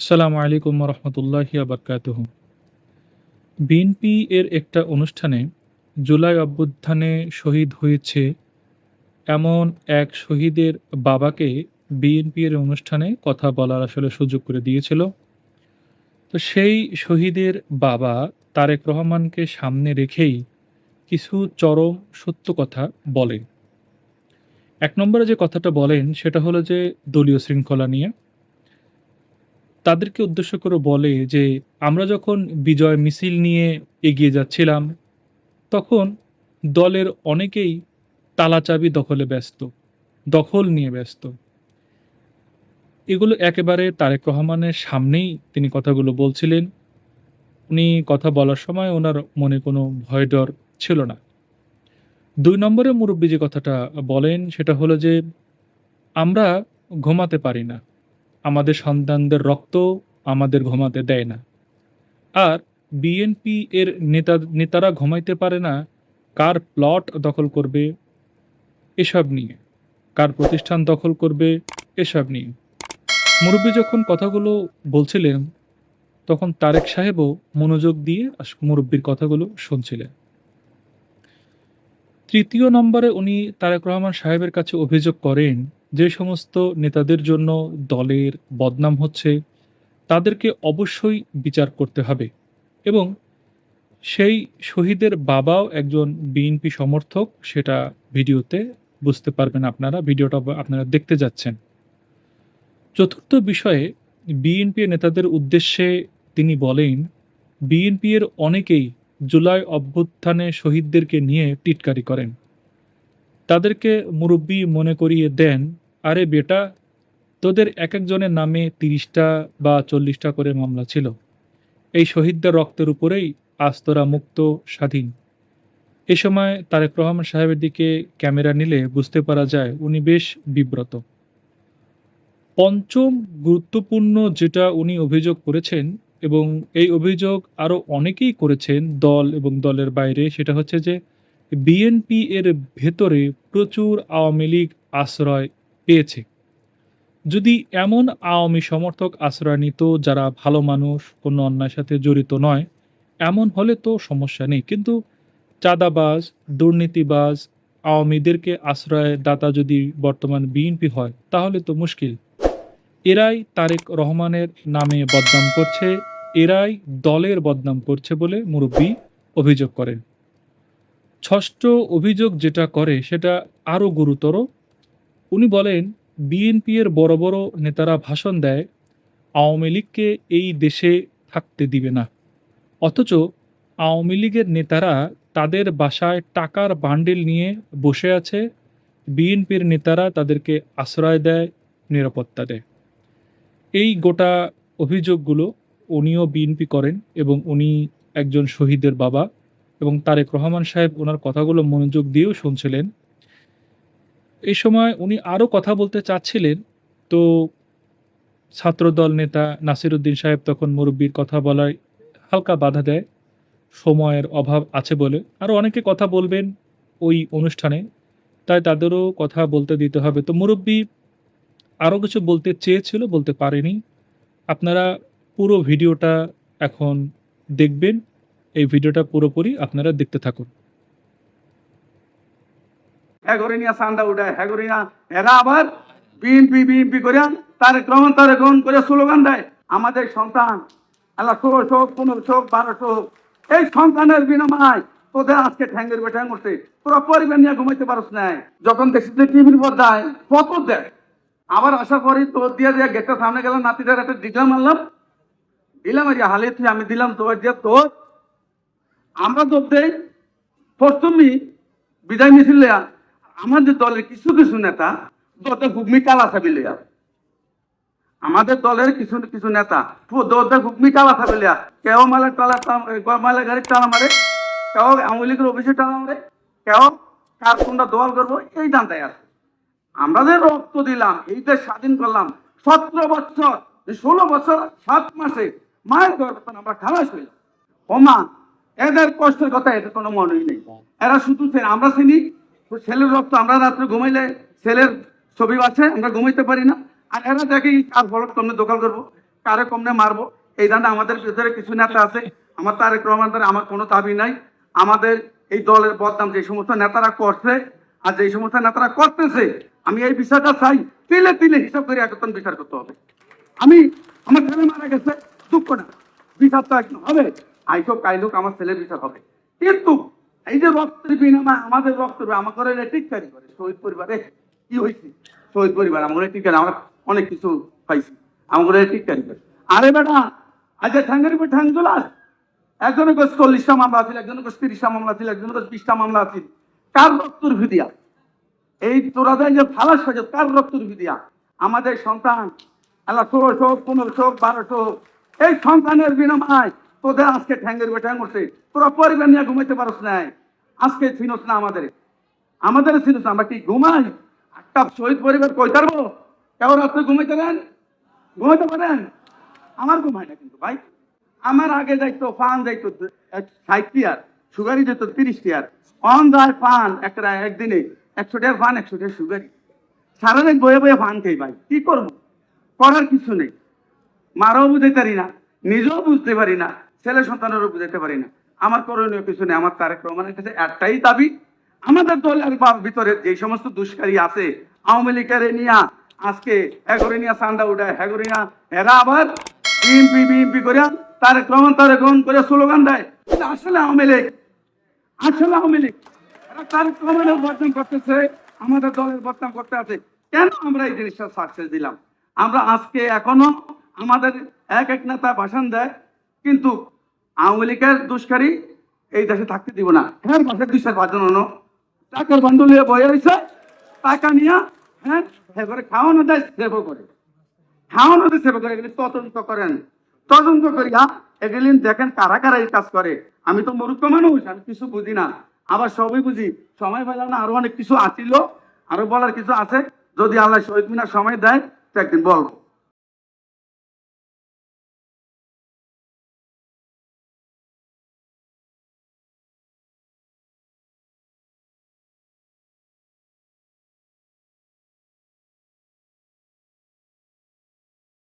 আসসালামু আলাইকুম রহমতুল্লাহি আবরকাতুহ বিএনপি এর একটা অনুষ্ঠানে জুলাই অভ্যুত্থানে শহীদ হয়েছে এমন এক শহীদের বাবাকে বিএনপি এর অনুষ্ঠানে কথা বলার আসলে সুযোগ করে দিয়েছিল। তো সেই শহীদের বাবা তারেক রহমানকে সামনে রেখেই কিছু চরম সত্য কথা বলেন। এক নম্বরে যে কথাটা বলেন সেটা হলো যে দলীয় শৃঙ্খলা নিয়ে। তাদেরকে উদ্দেশ্য করে বলে যে, আমরা যখন বিজয় মিছিল নিয়ে এগিয়ে যাচ্ছিলাম, তখন দলের অনেকেই তালাচাবি দখলে ব্যস্ত, দখল নিয়ে ব্যস্ত। এগুলো একেবারে তারেক রহমানের সামনেই তিনি কথাগুলো বলছিলেন। উনি কথা বলার সময় ওনার মনে কোনো ভয় ডর ছিল না। দুই নম্বরে মুরব্বী যে কথাটা বলেন, সেটা হলো যে, আমরা ঘুমাতে পারি না। আমাদের সন্তানদের রক্ত আমাদের ঘুমাতে দেয় না। আর বিএনপি এর নেতা, নেতারা ঘুমাইতে পারে না, কার প্লট দখল করবে, এসব নিয়ে। কার প্রতিষ্ঠান দখল করবে, এসব নিয়ে। মুরব্বী যখন কথাগুলো বলছিলেন, তখন তারেক সাহেবও মনোযোগ দিয়ে মুরব্বির কথাগুলো শুনছিলেন। তৃতীয় নম্বরে উনি তারেক রহমান সাহেবের কাছে অভিযোগ করেন যে সমস্ত নেতাদের জন্য দলের বদনাম হচ্ছে, তাদেরকে অবশ্যই বিচার করতে হবে। এবং সেই শহীদের বাবাও একজন বিএনপি সমর্থক, সেটা ভিডিওতে বুঝতে পারবেন আপনারা, ভিডিওটা আপনারা দেখতে যাচ্ছেন। চতুর্থ বিষয়ে, বিএনপি নেতাদের উদ্দেশ্যে তিনি বলেন, বিএনপি এর অনেকেই জুলাই অভ্যুত্থানে শহীদদেরকে নিয়ে টিটকারি করেন। তাদেরকে মুরব্বী মনে করিয়ে দেন আরে বেটা, তোদের এক একজনের নামে তিরিশটা বা চল্লিশটা করে মামলা ছিল। এই শহীদদের রক্তের উপরেই আজ তোরা মুক্ত, স্বাধীন। এ সময় তারেক রহমান সাহেবের দিকে ক্যামেরা নিলে বুঝতে পারা যায় উনি বেশ বিব্রত। পঞ্চম গুরুত্বপূর্ণ যেটা উনি অভিযোগ করেছেন এবং এই অভিযোগ আরও অনেকেই করেছেন দল এবং দলের বাইরে, সেটা হচ্ছে যে বিএনপি এর ভেতরে প্রচুর আওয়ামী লীগ আশ্রয় পেয়েছে। যদি এমন আওয়ামী সমর্থক আশ্রয় নিত, যারা ভালো মানুষ, কোনো অন্যায়ের সাথে জড়িত নয়, এমন হলে তো সমস্যা নেই। কিন্তু চাঁদাবাজ, দুর্নীতিবাজ, আওয়ামীদেরকে আশ্রয় দাতা যদি বর্তমান বিএনপি হয়, তাহলে তো মুশকিল। এরাই তারেক রহমানের নামে বদনাম করছে, এরাই দলের বদনাম করছে বলে মুরব্বী অভিযোগ করেন। ষষ্ঠ অভিযোগ যেটা করে, সেটা আরও গুরুতর। উনি বলেন, বিএনপি এর বড় বড় নেতারা ভাষণ দেয়, আওয়ামী লীগকে এই দেশে থাকতে দিবে না। অথচ আওয়ামী লীগের নেতারা তাদের বাসায় টাকার বান্ডিল নিয়ে বসে আছে বিএনপির নেতারা তাদেরকে আশ্রয় দেয়, নিরাপত্তা দেয়। এই গোটা অভিযোগগুলো উনিও বিএনপি করেন এবং উনি একজন শহীদের বাবা এবং তারেক রহমান সাহেব ওনার কথাগুলো মনোযোগ দিয়েও শুনছিলেন। এই সময় উনি আরও কথা বলতে চাচ্ছিলেন। তো ছাত্রদল নেতা নাসিরুদ্দিন সাহেব তখন মুরব্বীর কথা বলায় হালকা বাধা দেয়। সময়ের অভাব আছে বলে আরও অনেকে কথা বলবেন ওই অনুষ্ঠানে, তাই তাদেরও কথা বলতে দিতে হবে। তো মুরব্বী আরও কিছু বলতে চেয়েছিল, বলতে পারেনি। আপনারা পুরো ভিডিওটা এখন দেখবেন। এই ভিডিওটা পুরোপুরি আপনারা দেখতে থাকুন। হ্যাগরে নিয়ে চান্দা উঠায় হ্যাগরে এরা আবার বিএনপি বিএনপি করে তারে ক্রমণ তারে গ্রহণ করে স্লোগান দেয়, আমাদের সন্তান, আল্লাহ ষোলোশো হোক, পনেরোশো হোক, বারোশো এই সন্তানের বিনিময় তোদের আজকে ঠ্যাঙ্গের বেঠ্যাং করছে তোরা পরিবার নিয়ে ঘুমাইতে পারস না যখন দেখছিস যে টিভির পর্দায় কত দেয় আবার আশা করি তোর দিয়ে দিয়ে গেটটা সামনে গেলাম, নাতিদের একটা দিলাম মারলাম। দিলাম যে হালে তুই আমি দিলাম তোর দিয়ে তোর। আমরা তো দেই প্রথমই বিদায় মিছিল আমাদের দলের কিছু কিছু নেতা দোতে হুকমি কালা চাবি লইয়া। আমাদের দলের কিছু কিছু নেতা দোতে হুকমি কালা চাবি লইয়া। কেউ মালে টালা মালে গাড়ি টালা মারে, কেউ আওয়ামী লীগের অফিসে টালা মারে, কেউ কার কোনটা দোয়াল করব, এই দান্তায় আছে। আমরা যে রক্ত দিলাম, এই দেশ স্বাধীন করলাম, সতেরো বছর ষোলো বছর, সাত মাসে মায়ের গর্ভে আমরা খালাস হইলাম। ওমা, এদের কষ্টের কথা এদের কোনো মনেই নেই। এরা শুধু আমরা চিনি ছেলের রক্ত আমরা রাত্রে ঘুমাইলে ছেলের ছবি আছে, আমরা ঘুমাইতে পারি না। আর এরা দেখি কার ফলক তোমরা দোকান করব, কারে কমনে মারবো, এই ধান্দা আমাদের ভিতরে কিছু নেতা আছে। আমার তারেক রহমান দ্বারা আমার কোনো দাবি নাই। আমাদের এই দলের বদনাম যে সমস্ত নেতারা করছে আর যে সমস্ত নেতারা করতেছে, আমি এই বিষয়টা চাই। তিলে তিলে হিসাব করে একত্র বিচার করতে হবে। আমি, আমার ছেলে মারা গেছে, দুঃখ না। বিচার তো একদম হবে। আইসব কাইলুক, আমার ছেলের বিচার হবে। কিন্তু এই যে রক্তের বিনিময় আমাদের রক্ত আমাকে টিকারি করে শহীদ পরিবারে কি হয়েছে? শহীদ পরিবার আমাকে টিকারি আমরা অনেক কিছু পাইছি আমাকে টিকারি করে। আরে বেটা আজকে ঠাঙ্গের উপর ঠাং তোলাস একজনের কাছে চল্লিশটা মামলা আছিল একজনের কাছে তিরিশটা মামলা আছিল একজনের কাছে বিশটা মামলা আছিল কার রক্তর ভিদিয়া এই তোরা যে ফালাস হয়ে যাও, কার রক্তর ভিদিয়া আমাদের সন্তান আল্লাহ ষোলোশো পনেরোশো বারোশো এই সন্তানের বিনিময় তোদের আজকে ঠ্যাঙ্গের বেঠ্যাং করছে তোরা পরিবার নিয়ে ঘুমাইতে পারস নাই। আজকে চিনস না আমাদের। আমাদের চিনস না, আমরা কি ঘুমাই? একটা শহীদ পরিবার কই পারব কেমন রাত্রে ঘুমাইতে পারেন ঘুমাইতে পারেন? আমার ঘুমায় না কিন্তু ভাই। আমার আগে যাইতো পান, যাইতো ষাট টিয়ার সুগারি যেত তিরিশ টিয়ার। অন যায় পান, একটা একদিনে একশো টিয়ার পান, একশো টিয়ার সুগারি। সারাদিন বয়ে বয়ে পান খেয়ে ভাই, কি করব? করার কিছু নেই। মারাও বুঝতে পারি না, নিজেও বুঝতে পারি না। ছেলে সন্তানেরও বুঝাইতে পারি না। আমার করণীয় কিছু নেই, আমার তারেক রহমানের কাছে একটাই দাবি, আমাদের দলের বা- ভিতরে যে সমস্ত দুষ্কারী আছে, আওয়ামী লীগের নিয়া, আজকে এগরে নিয়া সান্দা উঠায় হেগরে নিয়া, এরা আবার বিএনপি বিএনপি করে তারেক রহমান তারেক রহমান করে স্লোগান দেয়। আসলে আওয়ামী লীগ, আসলে আওয়ামী লীগ। এরা তারেক বদনাম করতেছে, আমাদের দলের বদনাম করতে আছে। কেন আমরা এই জিনিসটা সাকসেস দিলাম? আমরা আজকে এখনও আমাদের এক এক নেতা ভাষণ দেয়, কিন্তু আওয়ামী লীগের দুষ্কারী এই দেশে থাকতে দিব না। হ্যাঁ মাসের দুই চার পাঁচজন অন্য। টাকার নিয়ে বয়ে রয়েছে। টাকা নিয়ে হ্যাঁ এবারে খাওয়ানো দেয় সেবা করে। খাওয়ানো দেয় সেবা করে। এগুলি তদন্ত করেন। তদন্ত করিয়া এগুলি দেখেন কারা কারা এই কাজ করে। আমি তো মূর্খ মানুষ, আমি কিছু বুঝি না। আবার সবই বুঝি। সময় পেলাম না, আরও অনেক কিছু আসিল আরও বলার কিছু আছে। যদি আল্লাহ শহীদ মিনার সময় দেয়, তো একদিন বলব।